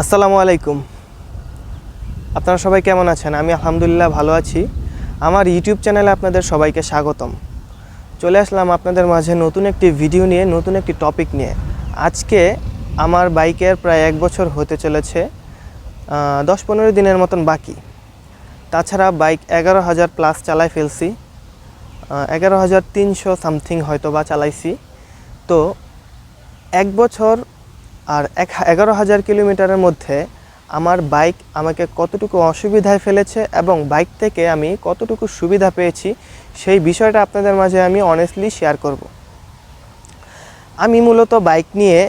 আসসালামু আলাইকুম। আপনারা সবাই কেমন আছেন? আমি আলহামদুলিল্লাহ ভালো আছি। আমার ইউটিউব চ্যানেলে আপনাদের সবাইকে স্বাগতম। চলে আসলাম আপনাদের মাঝে নতুন একটি ভিডিও নিয়ে, নতুন একটি টপিক নিয়ে। আজকে আমার বাইকের প্রায় এক বছর হতে চলেছে দশ পনেরো দিনের মতন বাকি। তাছাড়া বাইক এগারো হাজার প্লাস চালাই ফেলছি এগারো হাজার তিনশো সামথিং হয়তো বা চালাইছি। তো এক বছর আর এক এগারো হাজার কিলোমিটারের মধ্যে আমার বাইক আমাকে কতটুকু অসুবিধায় ফেলেছে এবং বাইক থেকে আমি কতটুকু সুবিধা পেয়েছি, সেই বিষয়টা আপনাদের মাঝে আমি অনেস্টলি শেয়ার করব। আমি মূলত বাইক নিয়ে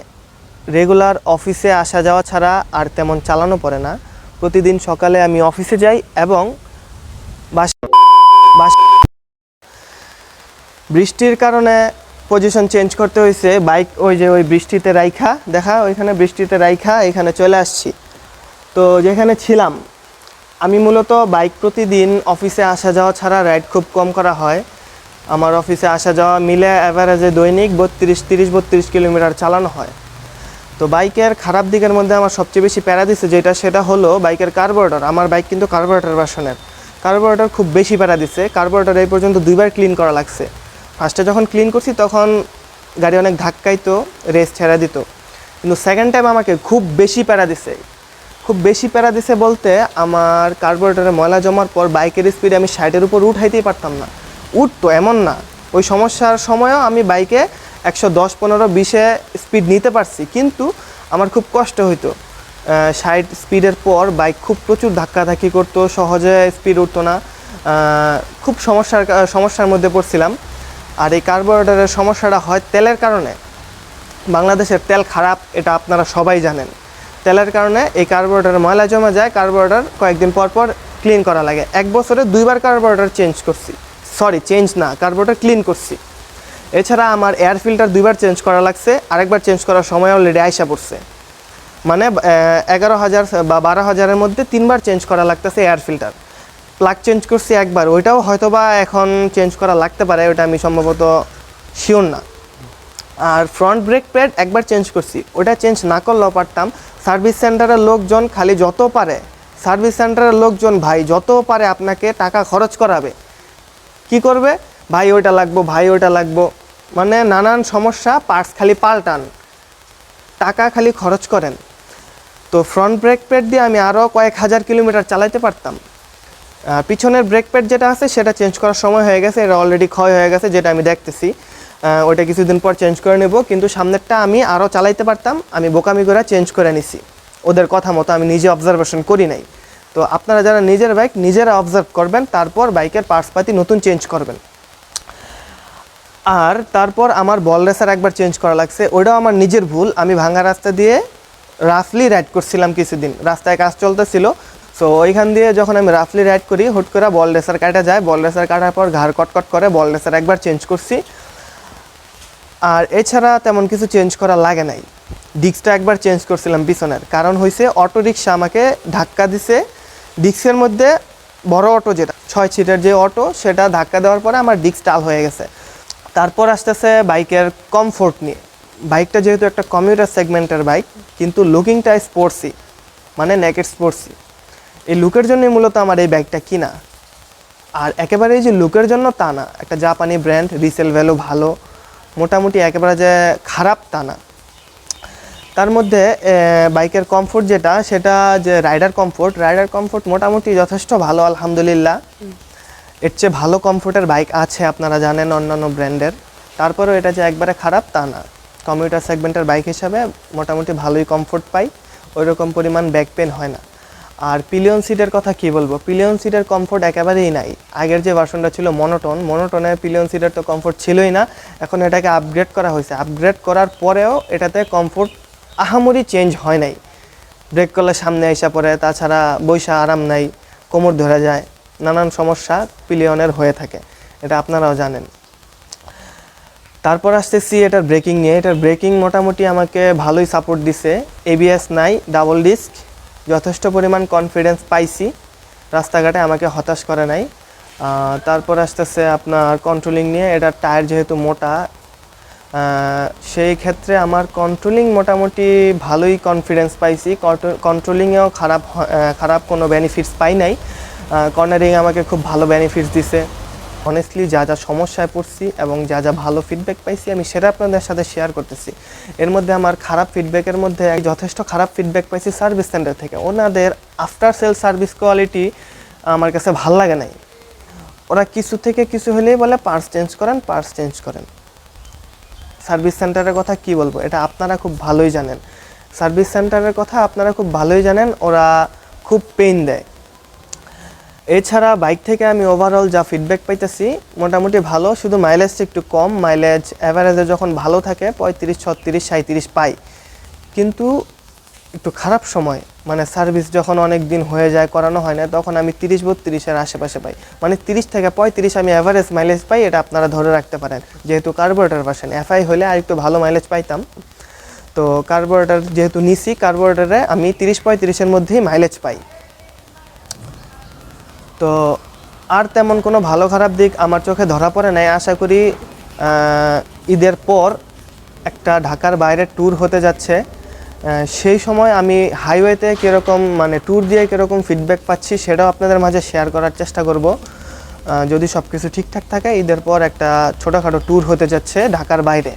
রেগুলার অফিসে আসা যাওয়া ছাড়া আর তেমন চালানো পড়ে না। প্রতিদিন সকালে আমি অফিসে যাই এবং বাস বৃষ্টির কারণে পজিশন চেঞ্জ করতে হয়েছে বাইক ওই যে ওই বৃষ্টিতে রাইখা, দেখা, ওইখানে বৃষ্টিতে রাইখা, এখানে চলে আসছি। তো যেখানে ছিলাম, আমি মূলত বাইক প্রতিদিন অফিসে আসা যাওয়া ছাড়া রাইড খুব কম করা হয়। আমার অফিসে আসা যাওয়া মিলে অ্যাভারেজে দৈনিক বত্রিশ, তিরিশ, বত্রিশ কিলোমিটার চালানো হয়। তো বাইকের খারাপ দিকের মধ্যে আমার সবচেয়ে বেশি প্যারা দিচ্ছে যেটা, সেটা হলো বাইকের কার্বোরেটর আমার বাইক কিন্তু কার্বোরেটর ভার্সনের কার্বোরেটর খুব বেশি প্যারা দিচ্ছে কার্বোরেটর এই পর্যন্ত দুইবার ক্লিন করা লাগছে। ফার্স্টে যখন ক্লিন করছি, তখন গাড়ি অনেক ধাক্কাইতো, রেস ছেড়ে দিত। কিন্তু সেকেন্ড টাইম আমাকে খুব বেশি প্যারা দিছে। খুব বেশি প্যারা দিছে বলতে আমার কার্বোরেটরে ময়লা জমার পর বাইকের স্পিডে আমি ষাটের উপর উঠাইতেই পারতাম না। উঠতো, এমন না। ওই সমস্যার সময়ও আমি বাইকে একশো দশ, পনেরো, বিশে স্পিড নিতে পারছি। কিন্তু আমার খুব কষ্ট হইতো। ষাট স্পিডের পর বাইক খুব প্রচুর ধাক্কাধাক্কি করতো, সহজে স্পিড উঠতো না। খুব সমস্যার সমস্যার মধ্যে পড়ছিলাম। আর এই কার্বোরেটরের সমস্যাটা হয় তেলের কারণে। বাংলাদেশের তেল খারাপ, এটা আপনারা সবাই জানেন। তেলের কারণে এই কার্বোরেটরে ময়লা জমা যায় কার্বোরেটর কয়েকদিন পর পর ক্লিন করা লাগে। এক বছরে দুইবার কার্বোরেটর চেঞ্জ করছি। সরি, চেঞ্জ না কার্বোরেটর ক্লিন করছি। এছাড়া আমার এয়ার ফিল্টার দুইবার চেঞ্জ করা লাগছে, আরেকবার চেঞ্জ করার সময় অলরেডি আয়সা পড়ছে। মানে এগারো হাজার বা বারো হাজারের মধ্যে তিনবার চেঞ্জ করা লাগতেছে এয়ার ফিল্টার। প্লাগ চেঞ্জ করছি একবার, ওইটাও হয়তো বা এখন চেঞ্জ করা লাগতে পারে ওটা আমি সম্ভবত শিওর না। আর ফ্রন্ট ব্রেক প্যাড একবার চেঞ্জ করছি ওটা চেঞ্জ না করলেও পারতাম। সার্ভিস সেন্টারের লোকজন খালি যত পারে সার্ভিস সেন্টারের লোকজন ভাই যত পারে আপনাকে টাকা খরচ করাবে। কি করবে? ভাই ওইটা লাগবো, ভাই ওইটা লাগবো মানে নানান সমস্যা পার্টস খালি পাল্টান, টাকা খালি খরচ করেন। তো ফ্রন্ট ব্রেক প্যাড দিয়ে আমি আরও কয়েক হাজার কিলোমিটার চালাতে পারতাম। পিছনের ব্রেক প্যাড যেটা আছে, সেটা চেঞ্জ করার সময় হয়ে গেছে, এটা অলরেডি ক্ষয় হয়ে গেছে, যেটা আমি দেখতেছি। ওইটা কিছুদিন পর চেঞ্জ করে নেব, কিন্তু সামনেরটা আমি আরও চালাইতে পারতাম, আমি বোকামি করে চেঞ্জ করে নিছি। ওদের কথা মতো আমি নিজে অবজারভেশন করি নাই। তো আপনারা যারা নিজের বাইক নিজেরা অবজার্ভ করবেন, তারপর বাইকের পার্টসপাতি নতুন চেঞ্জ করবেন। আর তারপর আমার বল রেসার একবার চেঞ্জ করা লাগছে, ওইটাও আমার নিজের ভুল, আমি ভাঙা রাস্তা দিয়ে রাফলি রাইড করছিলাম কিছুদিন। রাস্তায় কাজ চলতেছিল সো ওইখান দিয়ে যখন আমি রাফলি রাইড করি, হুট করে বল রেসার কাটা যায়। বল রেসার কাটার পর ঘাড় কটকট করে বল রেসার একবার চেঞ্জ করছি। আর এছাড়া তেমন কিছু চেঞ্জ করা লাগে নাই। ডিস্কটা একবার চেঞ্জ করছিলাম পিছনের। কারণ হয়েছে অটো রিক্সা আমাকে ধাক্কা দিছে। ডিস্কের মধ্যে বড় অটো যেটা, ছয় সিটের যে অটো সেটা ধাক্কা দেওয়ার পরে আমার ডিস্ক টাল হয়ে গেছে। তারপর আসতেছে বাইকের কমফোর্ট নিয়ে। বাইকটা যেহেতু একটা কমিউটার সেগমেন্টের বাইক, কিন্তু লুকিংটা স্পোর্টসি মানে নেকেট স্পোর্টসি এই লুকের জন্যই মূলত আমার এই ব্যাগটা কিনা। আর একেবারে এই যে লুকের জন্য তা না, একটা জাপানি ব্র্যান্ড রিসেল ভ্যালু ভালো, মোটামুটি একেবারে যে খারাপ তা না। তার মধ্যে বাইকের কমফোর্ট যেটা, সেটা যে রাইডার কমফোর্ট রাইডার কমফোর্ট মোটামুটি যথেষ্ট ভালো, আলহামদুলিল্লাহ। এর চেয়ে ভালো কমফোর্টের বাইক আছে আপনারা জানেন অন্যান্য ব্র্যান্ডের। তারপরেও এটা যে একবারে খারাপ তা না। কমিউটার সেগমেন্টের বাইক হিসাবে মোটামুটি ভালোই কমফোর্ট পাই ওই রকম পরিমাণ ব্যাক পেন হয় না। আর পিলিয়ন সিটের কথা কি বলব? পিলিয়ন সিটের কমফোর্ট একেবারেই নাই। আগের যে ভার্সনটা ছিল মনোটন মনোটনে পিলিয়ন সিটের তো কমফোর্ট ছিলই না। এখন এটাকে আপগ্রেড করা হয়েছে। আপগ্রেড করার পরেও এটাতে কমফোর্ট আহামরি চেঞ্জ হয় নাই। ব্রেক করলে সামনে এসে পড়ে, তাছাড়া বৈশা আরাম নাই, কোমর ধরে যায়, নানান সমস্যা পিলিয়নের হয়ে থাকে। এটা আপনারাও জানেন। তারপর আসতেছি এটার ব্রেকিং নিয়ে। এটার ব্রেকিং মোটামুটি আমাকে ভালোই সাপোর্ট দিছে। এবিএস নাই ডাবল ডিস্ক যথেষ্ট পরিমাণ কনফিডেন্স পাইছি। রাস্তাঘাটে আমাকে হতাশ করে নাই। তারপর আসতেছে আপনার কন্ট্রোলিং নিয়ে। এটার টায়ার যেহেতু মোটা সেই ক্ষেত্রে আমার কন্ট্রোলিং মোটামুটি ভালোই কনফিডেন্স পাইছি। কন্ট্রোলিংয়েও খারাপ খারাপ কোনো বেনিফিটস পাই নাই। কর্নারিং আমাকে খুব ভালো বেনিফিটস দিছে। অনেস্টলি যা যা সমস্যায় পড়ছি এবং যা যা ভালো ফিডব্যাক পাইছি আমি সেটা আপনাদের সাথে শেয়ার করতেছি। এর মধ্যে আমার খারাপ ফিডব্যাকের মধ্যে এক যথেষ্ট খারাপ ফিডব্যাক পাইছি সার্ভিস সেন্টার থেকে। ওনাদের আফটার সেল সার্ভিস কোয়ালিটি আমার কাছে ভালো লাগে নাই। ওরা কিছু থেকে কিছু হলেই বলে পার্স চেঞ্জ করেন পার্স চেঞ্জ করেন। সার্ভিস সেন্টারের কথা কি বলব? এটা আপনারা খুব ভালোই জানেন। সার্ভিস সেন্টারের কথা আপনারা খুব ভালোই জানেন। ওরা খুব পেইন দেয়। এছাড়া বাইক থেকে আমি ওভারঅল যা ফিডব্যাক পাইতেছি, মোটামুটি ভালো, শুধু মাইলেজটা একটু কম মাইলেজ অ্যাভারেজে যখন ভালো থাকে, পঁয়ত্রিশ, ছত্রিশ সাঁত্রিশ পাই। কিন্তু একটু খারাপ সময় মানে সার্ভিস যখন অনেক দিন হয়ে যায়, করানো হয় না, তখন আমি তিরিশ, বত্রিশের আশেপাশে পাই। মানে তিরিশ থেকে পঁয়ত্রিশ আমি অ্যাভারেজ মাইলেজ পাই, এটা আপনারা ধরে রাখতে পারেন। যেহেতু কার্বোরেটার ভার্সন এফআই হলে আর একটু ভালো মাইলেজ পাইতাম। তো কার্বোরেটার যেহেতু নিছি কার্বোরেটারে আমি তিরিশ, পঁয়ত্রিশের মধ্যেই মাইলেজ পাই। তো আর তেমন কোনো ভালো খারাপ দিক আমার চোখে ধরা পড়ে নাই। আশা করি ঈদের পর একটা ঢাকার বাইরে ট্যুর হতে যাচ্ছে। সেই সময় আমি হাইওয়েতে কীরকম মানে ট্যুর দিয়ে কীরকম ফিডব্যাক পাচ্ছি সেটাও আপনাদের মাঝে শেয়ার করার চেষ্টা করব। যদি সব কিছু ঠিকঠাক থাকে, ঈদের পর একটা ছোটোখাটো ট্যুর হতে যাচ্ছে ঢাকার বাইরে।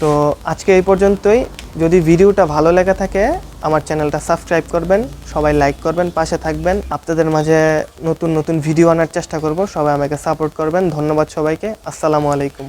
তো আজকে এই পর্যন্তই। যদি ভিডিওটা ভালো লেগে থাকে, আমার চ্যানেলটা সাবস্ক্রাইব করবেন, সবাই লাইক করবেন, পাশে থাকবেন। আপনাদের মাঝে নতুন নতুন ভিডিও আনার চেষ্টা করব, সবাই আমাকে সাপোর্ট করবেন। ধন্যবাদ সবাইকে, আসসালামু আলাইকুম।